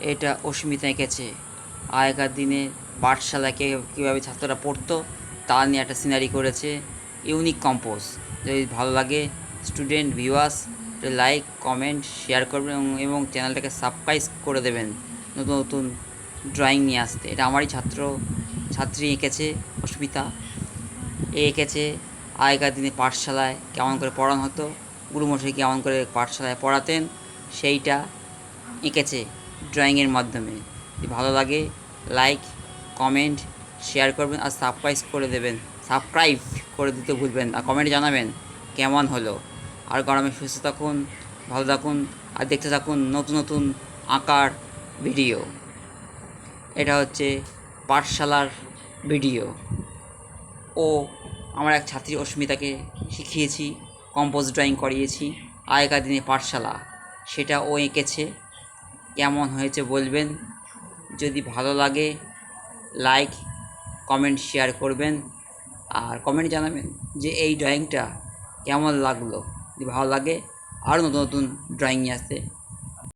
এটা অস্মিতা এঁকেছে আগেকার দিনে পাঠশালায় কে কীভাবে ছাত্ররা পড়তো, তা নিয়ে একটা সিনারি করেছে ইউনিক কম্পোজ যদি ভালো লাগে student viewers like comment share করবেন এবং- এবং চ্যানেলটাকে সাবস্ক্রাইব করে দেবেন। নতুন নতুন ড্রয়িং নিয়ে আসতে। এটা আমারই ছাত্র, ছাত্রী এঁকেছে, অস্মিতা। এ এঁকেছে, আগেকার দিনে পাঠশালায় কেমন করে পড়ানো হতো, গুরুমশাই কেমন করে পাঠশালায় পড়াতেন, সেইটা এঁকেছে। ড্রয়িংয়ের মাধ্যমে। ভালো লাগে লাইক কমেন্ট শেয়ার করবেন আর সাবস্ক্রাইব করে দেবেন। সাবস্ক্রাইব করে দিতে ভুলবেন আর কমেন্টে জানাবেন কেমন হলো। আর গরমে সুস্থ থাকুন, ভালো থাকুন, আর দেখতে থাকুন নতুন নতুন আঁকার ভিডিও এটা হচ্ছে পাঠশালার ভিডিও ও, আমার এক ছাত্রী অস্মিতাকে শিখিয়েছি কম্পোজ ড্রয়িং করিয়েছি, আগেকার দিনে পাঠশালা। সেটা ও এঁকেছে। কেমন হয়েছে বলবেন। যদি ভালো লাগে লাইক কমেন্ট শেয়ার করবেন। আর কমেন্ট জানাবেন যে এই ড্রয়িংটা কেমন লাগল। যদি ভালো লাগে আরও নতুন নতুন ড্রয়িং নিয়ে আসতে।